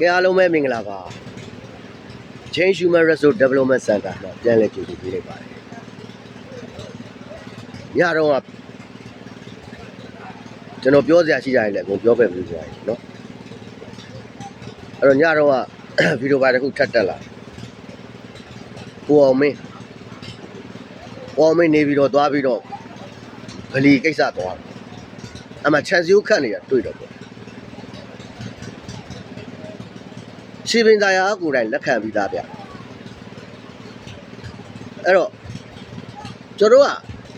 ကဲအားလုံးပဲမင်္ဂလာပါ Change Human Resource Development Center မှာပြန်လည်ကြိုဆိုပေးလိုက်ပါတယ်ညတော့ကကျွန်တော်ပြောစရာရှိကြရင်လည်းအကုန်ပြောခဲ့ပြီးကြရည်နော်အဲ့တော့ညတော့ကဗီဒီယိုပိုင်းတစ်ခုထပ်တက်လာကိုအောင်မင်းကိုအောင်မင်းနေပြီးတော့သွားပြီးတော့ဂလီကိစ္စသွားတယ်အမှခြံစည်းဥခတ်နေတာတွေ့တော့ ရှင်းပင်သားရာကိုယ်တိုင်လက်ခံပြီးသားဗျအဲ့တော့ကျွန်တော်က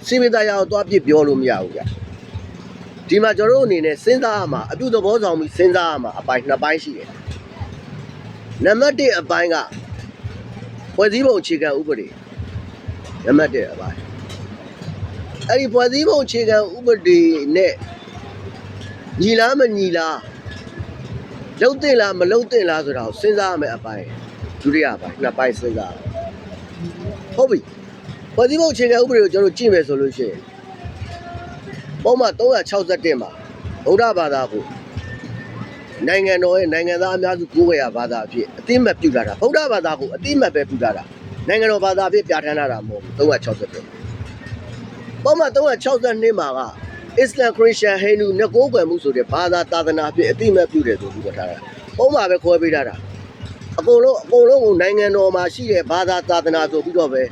ရှင်းပင်သားရာကိုသွားပြစ်ပြောလို့မရဘူးဗျဒီမှာကျွန်တော်တို့အနေနဲ့စဉ်းစားရမှာအပြုသဘောဆောင်ပြီးစဉ်းစားရမှာအပိုင်းနှစ်ပိုင်းရှိတယ်နံပါတ်1အပိုင်းကဖွဲ့စည်းပုံအခြေခံဥပဒေနံပါတ်1အပိုင်းအဲ့ဒီဖွဲ့စည်းပုံအခြေခံဥပဒေနဲ့ညီလားမညီလား လုံတင်လားမလုံတင်လားဆိုတာကိုစဉ်းစားရမယ်အပိုင်းဒုတိယအပိုင်းနှစ်ပိုင်းစဉ်းစားရမယ်ဟုတ်ပြီဖွဲ့စည်းပုံအခြေခံဥပဒေကိုကျွန်တော်ကြည့်မယ်ဆိုလို့ရှိရင်ပုံမှန်361မှာဗုဒ္ဓဘာသာကိုနိုင်ငံတော်ရဲ့နိုင်ငံသားအများစုကိုးကွယ်ရာဘာသာအဖြစ်အသိအမှတ်ပြုလာတာဗုဒ္ဓဘာသာကိုအသိအမှတ်ပဲပြုလာတာနိုင်ငံတော်ဘာသာအဖြစ်ပြဋ္ဌာန်းလာတာမဟုတ်ဘူး361ပုံမှန်362မှာက အစ္စလမ်ခရစ်ယာန်ဟိန္ဒူနှစ်ကိုးကွယ်မှုဆိုတဲ့ဘာသာသာသနာအဖြစ်အသိအမှတ်ပြုတယ်ဆိုပြီးတော့ထားတာပုံမှန်ပဲခွဲပေးထားတာအကုန်လုံးအကုန်လုံးကိုနိုင်ငံတော်မှာရှိတဲ့ဘာသာသာသနာဆိုပြီးတော့ပဲ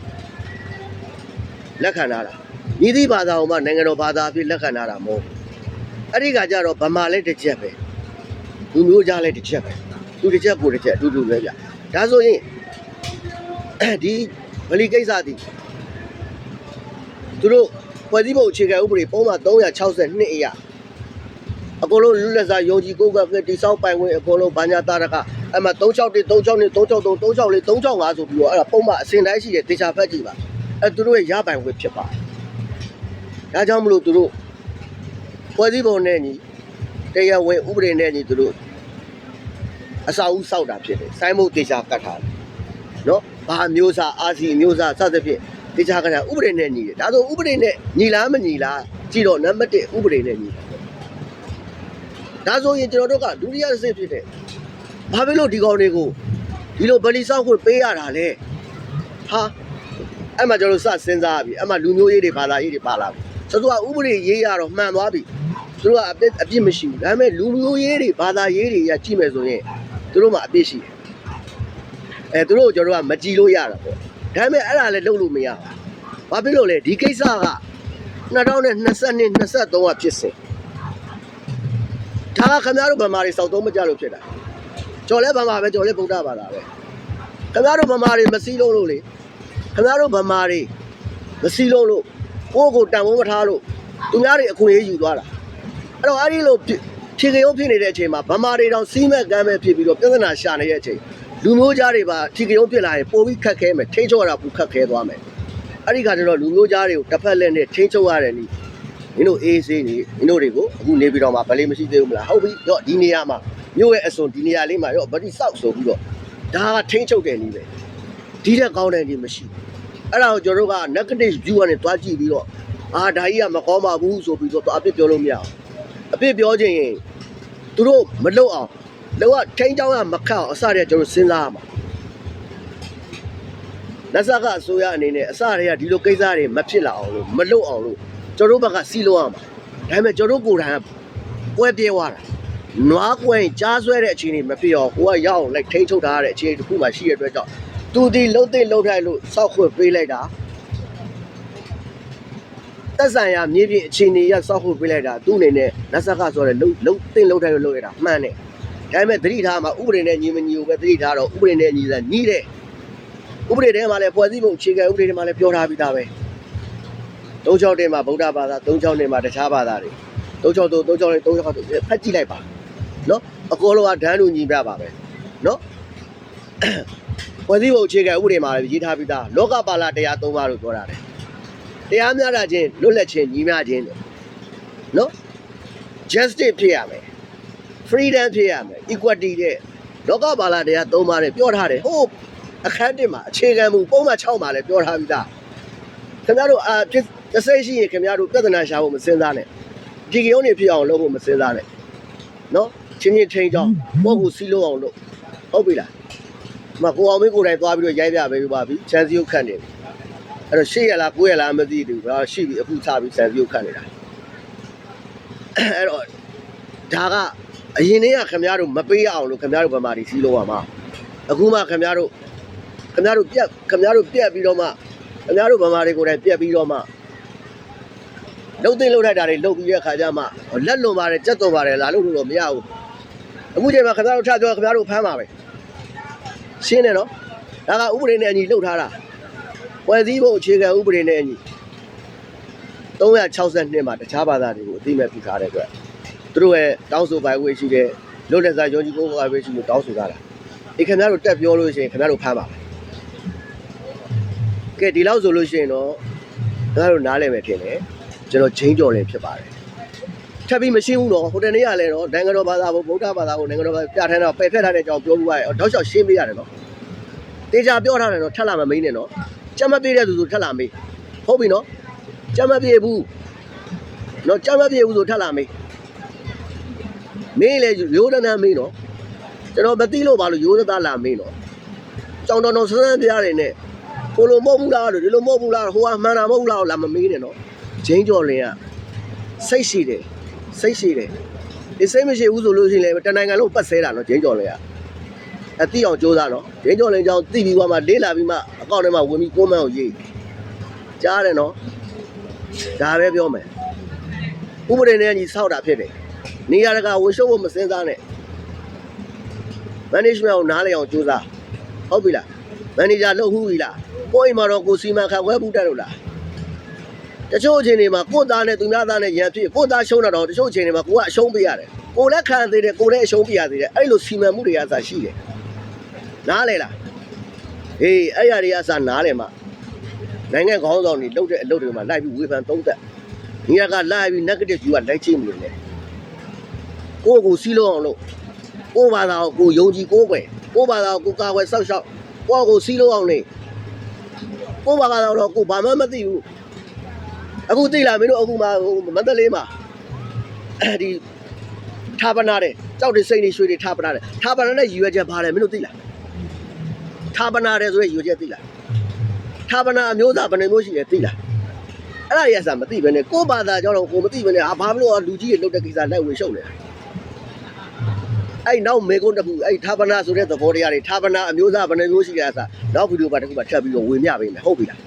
လက်ခံထားတာဤသည့်ဘာသာကိုမှနိုင်ငံတော်ဘာသာအဖြစ်လက်ခံထားတာမဟုတ်ဘူးအဲ့ဒီကကြတော့ဗမာလည်းတစ်ချက်ပဲလူမျိုးကြားလည်းတစ်ချက်ပဲသူတစ်ချက်ကိုတစ်ချက်အတူတူပဲဗျဒါဆိုရင်ဒီဗလီကိစ္စသည်သူတို့ ဖွဲ့စည်းပုံအခြေခံဥပဒေပုံမှန်362အရာအကုန်လုံးလွတ်လပ်စွာယုံကြည်ကိုယ်ကပ်တိစောက်ပိုင်ဝင်အကုန်လုံးဘာညာတာရကအမှ361 362 363 364 365ဆိုပြီးတော့အဲ့ဒါပုံမှန်အစဉ်တိုင်းရှိတဲ့ဒေချာဖက်ကြည့်ပါအဲ့သူတို့ရဲ့ရပိုင်ဝင်ဖြစ်ပါတယ်ဒါကြောင့်မလို့သူတို့ဖွဲ့စည်းပုံနဲ့ညီတရားဝင်ဥပဒေနဲ့ညီသူတို့အစာဦးစောက်တာဖြစ်တယ်စိုင်းမုတ်ဒေချာကတ်ထားတယ်နော်ဘာမျိုးစားအာစီမျိုးစားစသဖြင့် ဒေချာကတ်တာဥပဒေနဲ့ညီတယ်ဒါဆိုဥပဒေနဲ့ညီလားမညီလားကြည့်တော့နံပါတ်1ဥပဒေနဲ့ညီတယ်ဒါဆိုရင်ကျွန်တော်တို့ကဒုတိယအဆင့်ဖြစ်တဲ့ဘာဖြစ်လို့ဒီကောင်တွေကိုဒီလိုဗလီဆောက်ခွင့်ပေးရတာလဲဟာအဲ့မှာကျွန်တော်တို့စစဉ်းစားရပြီအဲ့မှာလူမျိုးရေးတွေဘာသာရေးတွေပါလာပြီဆိုတော့ဥပဒေရေးရတော့မှန်သွားပြီသူတို့ကအပြစ်အပြစ်မရှိဘူးဒါပေမဲ့လူမျိုးရေးတွေဘာသာရေးတွေရကြည့်မယ်ဆိုရင်သူတို့မှာအပြစ်ရှိတယ်အဲသူတို့ကိုကျွန်တော်တို့ကမကြည်လို့ရတာပေါ့ ဒါပေမဲ့အဲ့ဒါလည်းလုပ်လို့မရဘူးဘာဖြစ်လို့လဲဒီကိစ္စက2022 23ကဖြစ်စဉ်ဒါကခင်ဗျားတို့ဗမာတွေစောက်သုံးမကြလို့ဖြစ်တာကျော်လဲဗမာပဲကျော်လဲဗုဒ္ဓဘာသာပဲခင်ဗျားတို့ဗမာတွေမစည်းလုံးလို့လေခင်ဗျားတို့ဗမာတွေမစည်းလုံးလို့ကိုယ့်ကိုယ်တန်ဖိုးမထားလို့သူများတွေအခွင့်အရေးယူသွားတာအဲ့တော့အဲ့ဒီလိုဖြစ်ဖြေကြုံဖြစ်နေတဲ့အချိန်မှာဗမာတွေတောင်စီးမဲ့ကမ်းမဲ့ဖြစ်ပြီးတော့ပြဿနာရှာနေတဲ့အချိန် လူမျိုးသားတွေပါဖြေကြုံဖြစ်လာရင်ပိုပြီးခက်ခဲမယ်ထိန်းချုပ်ရတာပိုခက်ခဲသွားမယ်အဲ့ဒီခါကျတော့လူမျိုးသားတွေကိုတစ်ဖက်လက်နဲ့ထိန်းချုပ်ရတယ်နီးမင်းတို့အေးဆေးနေမင်းတို့တွေကိုအခုနေပြီးတော့မှဗလေးမရှိသေးဘူးမလားဟုတ်ပြီရော့ဒီနေရာမှာမြို့ရဲ့အစွန်ဒီနေရာလေးမှာရော့ဗတိဆောက်ဆိုပြီးတော့ဒါကထိန်းချုပ်တယ်နီးပဲဒီတဲ့ကောင်းတဲ့နီးမရှိဘူးအဲ့ဒါကိုကျွန်တော်တို့က negative view ကနေတွားကြည့်ပြီးတော့အာဒါကြီးကမကောင်းပါဘူးဆိုပြီးတော့အပြစ်ပြောလို့မရအောင်အပြစ်ပြောခြင်းရင်သူတို့မလုတ်အောင် လောကထိန်းချောင်းရမခတ်အောင်အစတည်းကကျွန်တော်စဉ်းစားရမှာလက်စကအစိုးရအနေနဲ့အစတည်းကဒီလိုကိစ္စတွေမဖြစ်လာအောင်လို့မလုတ်အောင်လို့ကျွန်တော်တို့ဘက်ကစီးလို့ရမှာဒါပေမဲ့ကျွန်တော်တို့ကိုယ်တိုင်ကပွဲပြေးသွားတာနွားကွယ်ကြားဆွဲတဲ့အခြေအနေမဖြစ်အောင်ကိုကရောက်အောင်လိုက်ထိန်းချုပ်ထားရတဲ့အခြေအနေတစ်ခုမှရှိရတဲ့အတွက်ကြောင့်သူဒီလှုပ်သိလှုပ်ထိုက်လို့စောက်ခွင့်ပေးလိုက်တာတက်ဆိုင်ရာမြေပြင်အခြေအနေရစောက်ခွင့်ပေးလိုက်တာသူ့အနေနဲ့လက်စကဆိုတဲ့လှုပ်လှုပ်သိလှုပ်ထိုက်လို့လုပ်ရတာမှန်တယ် ဒါပေမဲ့သတိထားမှာဥပဒေနဲ့ညီမညီကိုပဲသတိထားတော့ဥပဒေနဲ့ညီစားညီတယ်ဥပဒေထဲမှာလည်းဖွဲ့စည်းပုံအခြေခံဥပဒေထဲမှာလည်းပြောထားပြီးသားပဲ36တဲမှာဗုဒ္ဓဘာသာ36တဲမှာတခြားဘာသာတွေ36 36 36ဖတ်ကြည့်လိုက်ပါနော်အကောလုံးကဒန်းလူညီပြပါပဲနော်ဖွဲ့စည်းပုံအခြေခံဥပဒေမှာလည်းရေးထားပြီးသားလောကပါဠတရား၃ပါးလို့ပြောတာတယ်တရားများတာချင်းလွတ်လပ်ခြင်းညီမျှခြင်းတယ်နော် justice ဖြစ်ရမယ် freedom ဖြစ်ရမယ် equality တဲ့လောကပါဠိတရားသုံးပါးနဲ့ပြောထားတယ်ဟိုအခန်းတစ်မှာအခြေခံမူပုံမှန်6မှာလည်းပြောထားပြီးသားခင်ဗျားတို့အာဖြစ်တစ်စိတ်ရှိရင်ခင်ဗျားတို့ပြဿနာရှာဖို့မစင်စားနဲ့ဒီကရုံးနေဖြစ်အောင်လုပ်ဖို့မစင်စားနဲ့နော်ချင်းချင်းချင်းကြောင်းပေါ့ကိုစီးလို့အောင်လို့ဟုတ်ပြီလားမကိုအောင်မင်းကိုယ်တိုင်သွားပြီးတော့ရိုက်ပြပေးပါပြီချန်စီကိုခတ်နေပြီအဲ့တော့ရှေ့ရလားကိုရလားမသိဘူးဒါရှိပြီအခုစားပြီးချန်စီကိုခတ်နေတာအဲ့တော့ဒါက အရင်နေ့ကခင်ဗျားတို့မပေးရအောင်လို့ခင်ဗျားတို့ဗမာတွေစီးလို့ရမှာအခုမှခင်ဗျားတို့ခင်ဗျားတို့ပြက်ခင်ဗျားတို့ပြက်ပြီးတော့မှခင်ဗျားတို့ဗမာတွေကိုယ်တိုင်ပြက်ပြီးတော့မှလှုပ်သိမ်းလှုပ်ထိုက်တာတွေလှုပ်ပြီးတဲ့ခါကျမှလက်လွန်ပါတယ်ကြက်တော်ပါတယ်လာလို့လို့တော့မရဘူးအခုချိန်မှာခင်ဗျားတို့ထပြောခင်ဗျားတို့ဖမ်းပါပဲရှင်းတယ်နော်ဒါကဥပဒေနဲ့အညီလှုပ်ထားတာပွဲစည်းဖို့အခြေခံဥပဒေနဲ့အညီ362မှာတခြားဘာသာတွေကိုအသိမဲ့ပြုထားတဲ့အတွက် သူတို့ရဲ့တောင်းဆိုပိုင်ဝေရှိတဲ့လွတ်လပ်စွာယုံကြည်ကိုယ်ပိုင်ဝေရှိလို့တောင်းဆိုထားတာဒီခင်ဗျားတို့တက်ပြောလို့ရှိရင်ခင်ဗျားတို့ဖမ်းပါပဲကဲဒီလောက်ဆိုလို့ရှိရင်တော့ခင်ဗျားတို့နားလည်မယ်ထင်တယ်ကျွန်တော်ချင်းကြော်လည်းဖြစ်ပါတယ်ထပ်ပြီးမရှိဘူးတော့ဟိုတနေ့ကလည်းတော့နိုင်ငံတော်ဘာသာကိုဗုဒ္ဓဘာသာကိုနိုင်ငံတော်ဘာသာပြဋ္ဌာန်းတော့ပယ်ဖက်ထားတဲ့အကြောင်းပြောပြပါရဲ့တောက်လျှောက်ရှင်းပေးရတယ်နော်တေချာပြောထားတယ်နော်ထပ်လာမမင်းနဲ့နော်ကြက်မပြေးတဲ့သူဆိုထပ်လာမေးဟုတ်ပြီနော်ကြက်မပြေးဘူးနော်ကြက်မပြေးဘူးဆိုထပ်လာမေး မင်းလေရိုးဒနာမေးနော်ကျွန်တော်မသိလို့ပါလို့ရိုးသားလာမေးနော်ကြောင်တော်တော်ဆန်းဆန်းပြရတယ်နဲ့ကိုလိုမဟုတ်ဘူးလားလို့ဒီလိုမဟုတ်ဘူးလားဟိုကမှန်တာမဟုတ်လားလာမမေးနဲ့နော်ဂျင်းကျော်လင်ကစိတ်ရှိတယ်စိတ်ရှိတယ်ဒီစိတ်မရှိဘူးဆိုလို့ရှိရင်လည်းတနိုင်ငံလုံးပတ်ဆဲတာနော်ဂျင်းကျော်လင်ကအတိအောင်စ조사နော်ဂျင်းကျော်လင်ကြောင့်တိပြီးသွားမှလေးလာပြီးမှအကောင့်ထဲမှာဝင်ပြီးကိုမန်းကိုရေးကြားတယ်နော်ဒါပဲပြောမယ်ဥပဒေနဲ့ညီဆောက်တာဖြစ်တယ် နေရာတကာဝင်ရှုပ်ဖို့မစင်စားနဲ့ management ကိုနားလည်အောင်စ조사ဟုတ်ပြီလား manager လုပ်ဟူပြီလားကိုအိမ်မှာတော့ကိုစီမံခန့်ခွဲဘူးတက်လို့လားတချို့အချိန်တွေမှာကိုယ့်သားနဲ့သူများသားနဲ့ရန်ဖြစ်ကိုယ့်သားရှုံးတာတော့တချို့အချိန်တွေမှာကိုကအရှုံးပေးရတယ်ကိုလည်းခံသေးတယ်ကိုလည်းအရှုံးပေးရသေးတယ်အဲ့လိုစီမံမှုတွေကအစားရှိတယ်နားလေလားအေးအဲ့ရတွေအစားနားလေမှာနိုင်ငံခေါင်းဆောင်တွေလုပ်တဲ့အလုပ်တွေမှာလိုက်ပြီးဝေဖန်သုံးသပ်ဒီကလိုက်ပြီး negative view ကလိုက်ချိမလို့လေ ကိုယ့်ကိုစီးလုံးအောင်လို့ကိုယ့်ဘာသာကိုကိုယုံကြည်ကိုယ်ွယ်ကိုယ့်ဘာသာကိုကိုကာကွယ်စောက်ရှောက်ကိုယ့်ကိုစီးလုံးအောင်နေကိုယ့်ဘာသာတော့ကိုဘာမှမသိဘူးအခုသိလာမင်းတို့အခုမှဟိုမန္တလေးမှာအဲဒီထာပနာတဲ့ကြောက်တဲ့စိတ်တွေရွှေတွေထာပနာတဲ့ထာပနာတဲ့ရည်ရွယ်ချက်ဘာလဲမင်းတို့သိလားထာပနာတဲ့ဆိုတဲ့ရည်ရွယ်ချက်သိလားထာပနာအမျိုးသားဘယ်နှမျိုးရှိလဲသိလားအဲ့ဒါရစမသိဘဲနဲ့ကိုယ့်ဘာသာကြောင့်တော့ကိုမသိဘဲနဲ့အာဘာလို့လူကြီးတွေလုတ်တဲ့ကိစ္စလိုက်ဝင်ရှုပ်နေတာ အဲ့နောက်မေကုန်းတစ်ခုအဲ့ထာပနာဆိုတဲ့သဘောတရားတွေထာပနာအမျိုးသားဘယ်နှမျိုးရှိလဲအစားနောက်ဗီဒီယိုပါတစ်ခုပါထပ်ပြီးတော့ဝင်မြပေးမယ်ဟုတ်ပြီလား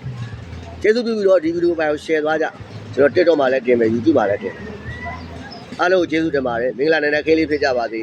ကျေးဇူးပြုပြီးတော့ဒီဗီဒီယိုဖိုင်ကို share သွားကြကျွန်တော် TikTok မှာလည်းတင်မယ် YouTube မှာလည်းတင်မယ်အားလုံးကိုကျေးဇူးတင်ပါတယ်မင်္ဂလာနိုင်တဲ့ခေတ်လေးဖြစ်ကြပါစေ